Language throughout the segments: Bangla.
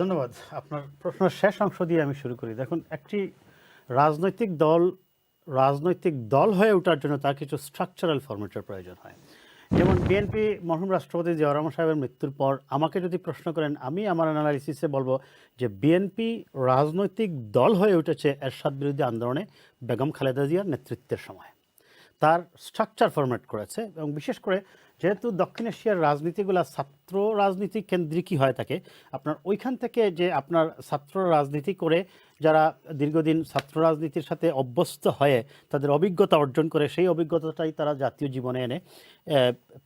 ধন্যবাদ। আপনার প্রশ্নের শেষ অংশ দিয়ে আমি শুরু করি। দেখুন, একটি রাজনৈতিক দল রাজনৈতিক দল হয়ে ওঠার জন্য তার কিছু স্ট্রাকচারাল ফরম্যাটের প্রয়োজন হয়। যেমন বিএনপি মরহুম রাষ্ট্রপতি জিয়া সাহেবের মৃত্যুর পর আমাকে যদি প্রশ্ন করেন, আমি আমার অ্যানালাইসিসে বলব যে বিএনপি রাজনৈতিক দল হয়ে উঠেছে এরশাদ বিরোধী আন্দোলনে বেগম খালেদা জিয়ার নেতৃত্বের সময়। তার স্ট্রাকচার ফরম্যাট করেছে এবং বিশেষ করে যেহেতু দক্ষিণ এশিয়ার রাজনীতিগুলো ছাত্র রাজনীতি কেন্দ্রিকই হয় থাকে, আপনার ওইখান থেকে যে আপনার ছাত্র রাজনীতি করে যারা দীর্ঘদিন ছাত্র রাজনীতির সাথে অভ্যস্ত হয়ে তাদের অভিজ্ঞতা অর্জন করে, সেই অভিজ্ঞতাটাই তারা জাতীয় জীবনে এনে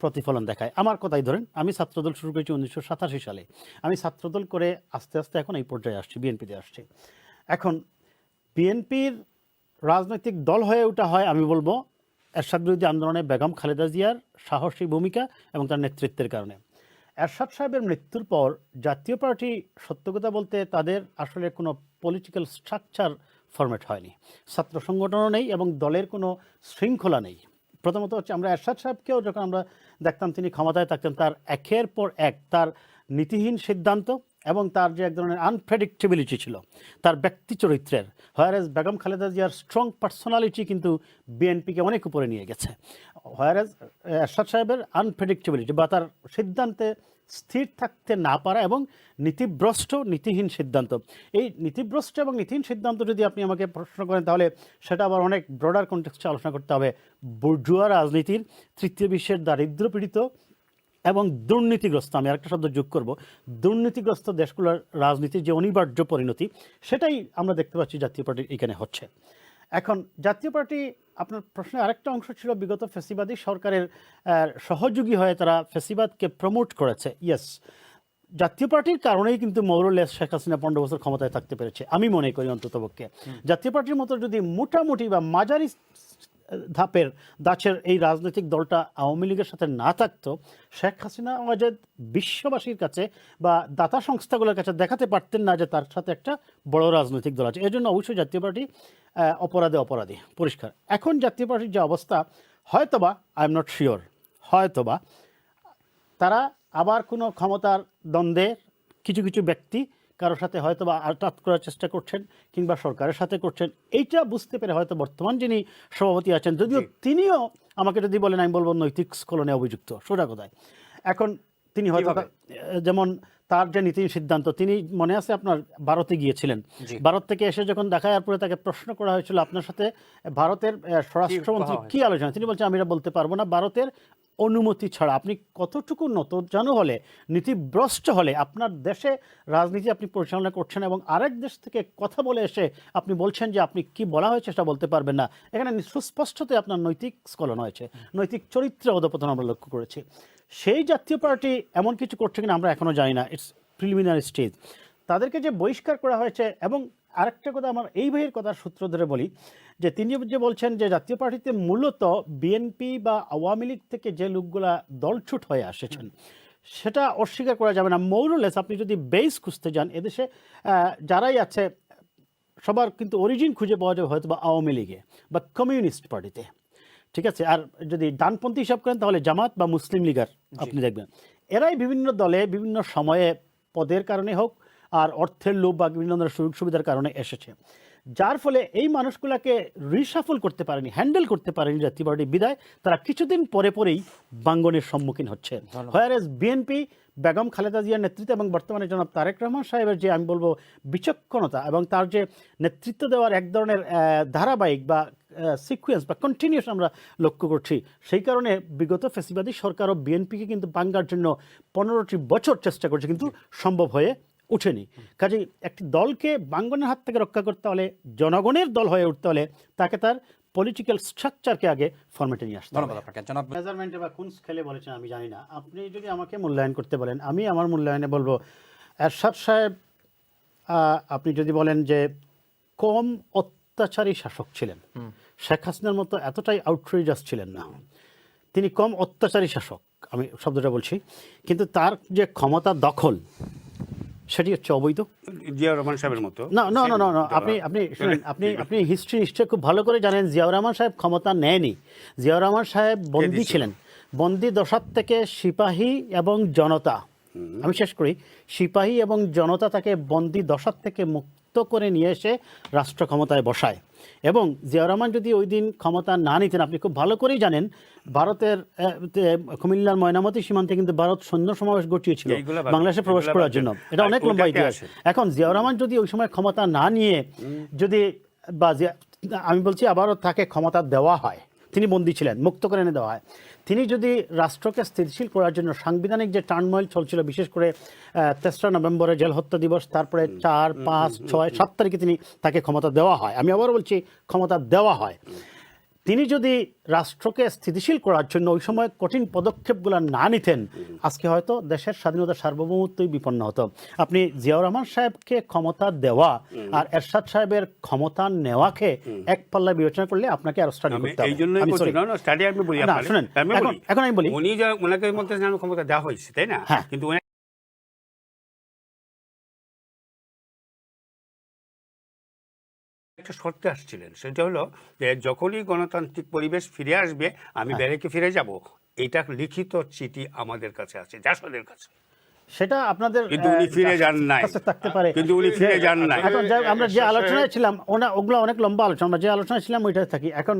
প্রতিফলন দেখায়। আমার কথাই ধরেন, আমি ছাত্রদল শুরু করেছি উনিশশো সাতাশি সালে। আমি ছাত্রদল করে আস্তে আস্তে এখন এই পর্যায়ে আসছি, বিএনপিতে আসছি। এখন বিএনপির রাজনৈতিক দল হয়ে ওঠা হয়, আমি বলব এরশাদ বিরোধী আন্দোলনে বেগম খালেদা জিয়ার সাহসী ভূমিকা এবং তার নেতৃত্বের কারণে। এরশাদ সাহেবের মৃত্যুর পর জাতীয় পার্টি সত্য কথা বলতে তাদের আসলে কোনো পলিটিক্যাল স্ট্রাকচার ফরম্যাট হয়নি। ছাত্র সংগঠনও নেই এবং দলের কোনো শৃঙ্খলা নেই। প্রথমত হচ্ছে আমরা এরশাদ সাহেবকেও যখন আমরা দেখতাম তিনি ক্ষমতায় থাকতেন, তার একের পর এক তার নীতিহীন সিদ্ধান্ত এবং তার যে এক ধরনের আনপ্রেডিক্টেবিলিটি ছিল, তার ব্যক্তি চরিত্রের, হোয়ারেজ বেগম খালেদা জিয়ার স্ট্রং পার্সোনালিটি কিন্তু বিএনপিকে অনেক উপরে নিয়ে গেছে। হোয়ারেজ এরশাদ সাহেবের আনপ্রেডিক্টেবিলিটি বা তার সিদ্ধান্তে স্থির থাকতে না পারা এবং নীতিভ্রষ্ট, নীতিহীন সিদ্ধান্ত। এই নীতিভ্রষ্ট এবং নীতিহীন সিদ্ধান্ত যদি আপনি আমাকে প্রশ্ন করেন, তাহলে সেটা আবার অনেক ব্রডার কন্টেক্সটে আলোচনা করতে হবে। বুর্জুয়া রাজনীতির তৃতীয় বিশ্বের দারিদ্র পীড়িত এবং দুর্নীতিগ্রস্ত আমি আরেকটা শব্দ যোগ করব দুর্নীতিগ্রস্ত দেশগুলোর রাজনীতির যে অনিবার্য পরিণতি সেটাই আমরা দেখতে পাচ্ছি জাতীয় পার্টির এখানে হচ্ছে। এখন জাতীয় পার্টি আপনার প্রশ্নের আরেকটা অংশ ছিল বিগত ফেসিবাদী সরকারের সহযোগী হয়ে তারা ফেসিবাদকে প্রমোট করেছে। ইয়েস জাতীয় পার্টির কারণেই কিন্তু মৌরলেস শেখ হাসিনা পনেরো বছর ক্ষমতায় থাকতে পেরেছে আমি মনে করি অন্ততপক্ষে। জাতীয় পার্টির মতো যদি মোটামুটি বা মাঝারি ধাপের দাচের এই রাজনৈতিক দলটা আওয়ামী লীগের সাথে না থাকতো, শেখ হাসিনা ওয়াজেদ বিশ্ববাসীর কাছে বা দাতা সংস্থাগুলোর কাছে দেখাতে পারতেন না যে তার সাথে একটা বড় রাজনৈতিক দল আছে। এর জন্য অবশ্যই জাতীয় পার্টি অপরাধে অপরাধী, পরিষ্কার। এখন জাতীয় পার্টির যে অবস্থা, হয়তোবা আই এম নট শিওর হয়তোবা, তারা আবার কোনো ক্ষমতার দ্বন্দ্বে কিছু কিছু ব্যক্তি কারোর সাথে হয়তো বা আঘাত করার চেষ্টা করছেন কিংবা সরকারের সাথে করছেন এইটা বুঝতে পেরে হয়তো বর্তমান যিনি সভাপতি আছেন যদিও তিনিও আমাকে যদি বলেন আমি বলব নৈতিক স্খলনে অভিযুক্ত সোজা কথায়। এখন তিনি হয়তো যেমন তার যে নীতি সিদ্ধান্ত তিনি মনে আছে আপনার ভারতে গিয়েছিলেন? ভারত থেকে এসে যখন দেখা যাওয়ার পরে তাকে প্রশ্ন করা হয়েছিল আপনার সাথে ভারতের স্বরাষ্ট্রমন্ত্রী কি আলোচনা? তিনি বলছেন আমি এটা বলতে পারব না ভারতের অনুমতি ছাড়া। আপনি কতটুকু নতজানু হলে, নীতিভ্রষ্ট হলে, আপনার দেশে রাজনীতি আপনি পরিচালনা করছেন এবং আরেক দেশ থেকে কথা বলে এসে আপনি বলছেন যে আপনি কি বলা হয়েছে সেটা বলতে পারবেন না। এখানে সুস্পষ্টতে আপনার নৈতিক স্খলন হয়েছে। নৈতিক চরিত্রে অধপতন আমরা লক্ষ্য করেছি। সেই জাতীয় পার্টি এমন কিছু করছে কিনা আমরা এখনও জানি না। ইটস প্রিলিমিনারি স্টেজ তাদেরকে যে বহিষ্কার করা হয়েছে এবং আরেকটা কথা আমার এই ভাইয়ের কথার সূত্র ধরে বলি যে তিনি যে বলছেন যে জাতীয় পার্টিতে মূলত বিএনপি বা আওয়ামী লীগ থেকে যে লোকগুলা দলছুট হয়ে আসেছেন সেটা অস্বীকার করা যাবে না। মৌরলেস আপনি যদি বেস খুঁজতে যান এদেশে যারাই আছে সবার কিন্তু অরিজিন খুঁজে পাওয়া যাবে হয়তো বা আওয়ামী লীগে বা কমিউনিস্ট পার্টিতে ঠিক আছে? আর যদি ডানপন্থী হিসাব করেন তাহলে জামাত বা মুসলিম লীগার আপনি দেখবেন। এরাই বিভিন্ন দলে বিভিন্ন সময়ে পদের কারণে হোক আর অর্থের লোভ বা বিভিন্ন ধরনের সুযোগ সুবিধার কারণে এসেছে। যার ফলে এই মানুষগুলোকে রিসাফল করতে পারেনি হ্যান্ডেল করতে পারেনি জাতীয় পার্টি। বিদায় তারা কিছুদিন পরে পরেই বাঙ্গনের সম্মুখীন হচ্ছে। হোয়ার বিএনপি বেগম খালেদা জিয়ার নেতৃত্বে এবং বর্তমানে জনাব তারেক রহমান সাহেবের যে আমি বলব বিচক্ষণতা এবং তার যে নেতৃত্ব দেওয়ার এক ধরনের ধারাবাহিক বা সিকুয়েন্স বা কন্টিনিউস আমরা লক্ষ্য করছি সেই কারণে বিগত ফেসিবাদী সরকার ও বিএনপিকে কিন্তু বাঙ্গার জন্য পনেরোটি বছর চেষ্টা করছে কিন্তু সম্ভব হয়ে ওঠেনি কাজেই একটি দলকে বাঙ্গনের হাত থেকে রক্ষা করতে হলে জনগণের দল হয়ে উঠতে হলে তাকে তার পলিটিক্যাল স্ট্রাকচারকে আগে ফরম্যাটে নিয়ে আসতে হবে। ধন্যবাদ আপনাকে। জনাব মেজারমেন্টে বা কোন স্কেলে বলেছেন আমি জানি না। আপনি যদি আমাকে মূল্যায়ন করতে বলেন আমি আমার মূল্যায়নে বলব এরশাদ সাহেব আপনি যদি বলেন যে কম অত্যাচারী শাসক ছিলেন শেখ হাসিনার মতো এতটাই আউটরিজাস ছিলেন না। তিনি কম অত্যাচারী শাসক আমি শব্দটা বলছি। কিন্তু তার যে ক্ষমতা দখল সেটি হচ্ছে অবৈধ। জিয়াউর রহমান সাহেবের মতো। না না না না না আপনি আপনি শুনেন আপনি আপনি হিস্ট্রি হিস্ট্রি খুব ভালো করে জানেন জিয়াউর রহমান সাহেব ক্ষমতা নেয়নি। জিয়াউর রহমান সাহেব বন্দি ছিলেন। বন্দি দশার থেকে সিপাহী এবং জনতা। আমি শেষ করি। সিপাহী এবং জনতা তাকে বন্দি দশার থেকে মুক্ত করে নিয়ে এসে রাষ্ট্র ক্ষমতায় বসায়। এবং জিয়াউর রহমান যদি ওই দিন ক্ষমতা না নিতেন আপনি খুব ভালো করেই জানেন ভারতের কুমিল্লার ময়নামতি সীমান্তে কিন্তু ভারত সৈন্য সমাবেশ ঘটিয়েছিল বাংলাদেশে প্রবেশ করার জন্য। এটা অনেক লম্বা ইতিহাস। এখন জিয়াউর রহমান যদি ওই সময় ক্ষমতা না নিয়ে যদি বা আমি বলছি আবারও তাকে ক্ষমতা দেওয়া হয়। তিনি বন্দী ছিলেন, মুক্ত করে এনে দেওয়া হয়। তিনি যদি রাষ্ট্রকে স্থিতিশীল করার জন্য সাংবিধানিক যে টার্নময়েল চলছিল, বিশেষ করে তেসরা নভেম্বরে জেল হত্যা দিবস, তারপরে চার, পাঁচ, ছয়, সাত তারিখে তিনি তাকে ক্ষমতা দেওয়া হয়। আমি আবার বলছি, ক্ষমতা দেওয়া হয়। তিনি যদি রাষ্ট্রকে স্থিতিশীল করার জন্য ওই সময় কঠিন পদক্ষেপগুলো না নিতেন আজকে হয়তো দেশের স্বাধীনতা সার্বভৌমত্বই বিপন্ন হতো। আপনি জিয়াউর রহমান সাহেবকে ক্ষমতা দেওয়া আর এরশাদ সাহেবের ক্ষমতা নেওয়াকে এক পাল্লা বিবেচনা করলে আপনাকে আরও স্টাডি করতে হবে। স্টাডি আমি বলি না, শুনেন, এখন- আমি বলি। উনি যা ওনাকে মধ্যে ক্ষমতা দেওয়া হয়েছে তাই না? হ্যাঁ। কিন্তু একটা শর্তে আসছিলেন সেটা হলো যে যখনই গণতান্ত্রিক পরিবেশ ফিরে আসবে আমি হ্যাঁ। ব্যারেকে ফিরে যাব এটা লিখিত চিঠি আমাদের কাছে আছে জাসদের কাছে সেটা আপনাদের কিন্তু উনি ফিরে যান নাই। থাকতে পারে কিন্তু উনি ফিরে যান নাই। এখন আমরা যে আলোচনায় ছিলাম ওনা ওগুলো অনেক লম্বা আলোচনা আমরা যে আলোচনায় ছিলাম ওইটাই থাকি এখন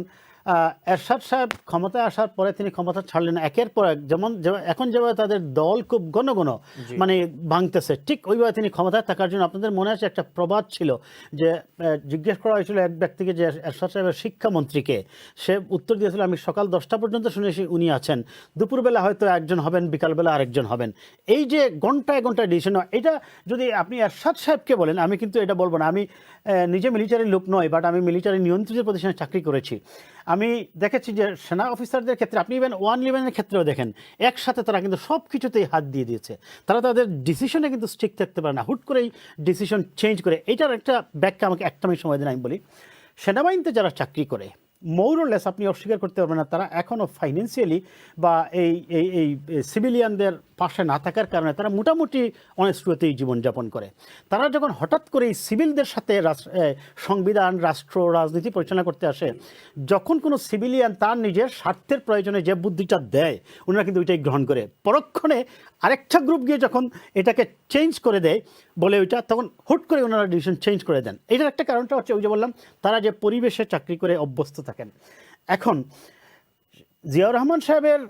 এরশাদ সাহেব ক্ষমতায় আসার পরে তিনি ক্ষমতা ছাড়লেন একের পর এক যেমন এখন যেভাবে তাদের দল খুব ঘন ঘন মানে ভাঙতেছে ঠিক ওইভাবে তিনি ক্ষমতায় থাকার জন্য আপনাদের মনে আছে একটা প্রবাদ ছিল যে জিজ্ঞেস করা হয়েছিল এক ব্যক্তিকে যে এরশাদ সাহেবের শিক্ষামন্ত্রীকে। সে উত্তর দিয়েছিল আমি সকাল দশটা পর্যন্ত শুনেছি উনি আছেন। দুপুরবেলা হয়তো একজন হবেন বিকালবেলা আরেকজন হবেন। এই যে ঘন্টায় ঘন্টায় ডিসিশন এটা যদি আপনি এরশাদ সাহেবকে বলেন আমি কিন্তু এটা বলব না। আমি নিজে মিলিটারি লোক নয় বাট আমি মিলিটারি নিয়ন্ত্রিত প্রতিষ্ঠানে চাকরি করেছি। আমি দেখেছি যে সেনা অফিসারদের ক্ষেত্রে, আপনি ইভেন ওয়ান ইলেভেনের ক্ষেত্রেও দেখেন, একসাথে তারা কিন্তু সব কিছুতেই হাত দিয়ে দিয়েছে। তারা তাদের ডিসিশনে কিন্তু স্ট্রিক থাকতে পারে না। হুট করেই ডিসিশন চেঞ্জ করে, এটার একটা ব্যাখ্যা আমাকে একটা সময় দিন, আমি বলি। সেনাবাহিনীতে যারা চাকরি করে মৌরলেস আপনি অস্বীকার করতে পারবেন না, তারা এখনও ফাইন্যান্সিয়ালি বা এই এই এই সিভিলিয়ানদের পাশে না থাকার কারণে তারা মোটামুটি অনেস্টুতেই জীবনযাপন করে। তারা যখন হঠাৎ করে এই সিভিলদের সাথে সংবিধান, রাষ্ট্র, রাজনীতি পরিচালনা করতে আসে, যখন কোনো সিভিলিয়ান তার নিজের স্বার্থের প্রয়োজনে যে বুদ্ধিটা দেয়, ওনারা কিন্তু ওইটাই গ্রহণ করে। পরক্ষণে আরেকটা গ্রুপ গিয়ে যখন এটাকে চেঞ্জ করে দেয়, বলে ওইটা, তখন হুট করে ওনারা ডিসিশন চেঞ্জ করে দেন। এটার একটা কারণটা হচ্ছে ওই যে বললাম, তারা যে পরিবেশে চাকরি করে অভ্যস্ত থাকেন। এখন, জিয়াউর রহমান সাহেবের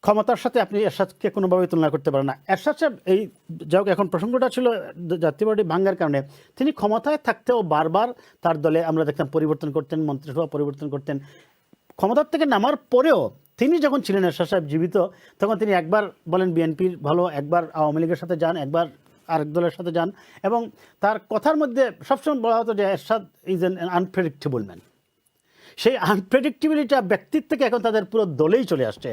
ক্ষমতার সাথে আপনি এরশাদকে কোনোভাবে তুলনা করতে পারেন না। এরশাদ সাহেব এই যাই এখন প্রসঙ্গটা ছিল জাতীয় পার্টি ভাঙ্গার কারণে। তিনি ক্ষমতায় থাকতেও বারবার তার দলে আমরা দেখতাম পরিবর্তন করতেন, মন্ত্রিসভা পরিবর্তন করতেন। ক্ষমতার থেকে নামার পরেও তিনি যখন ছিলেন এরশাদ সাহেব জীবিত, তখন তিনি একবার বলেন বিএনপির ভালো, একবার আওয়ামী লীগের সাথে যান, একবার আরেক দলের সাথে যান। এবং তার কথার মধ্যে সবসময় বলা হতো যে, Ershad is an unpredictable man সেই আনপ্রেডিক্টিবিলিটা ব্যক্তির থেকে এখন তাদের পুরো দলেই চলে আসছে।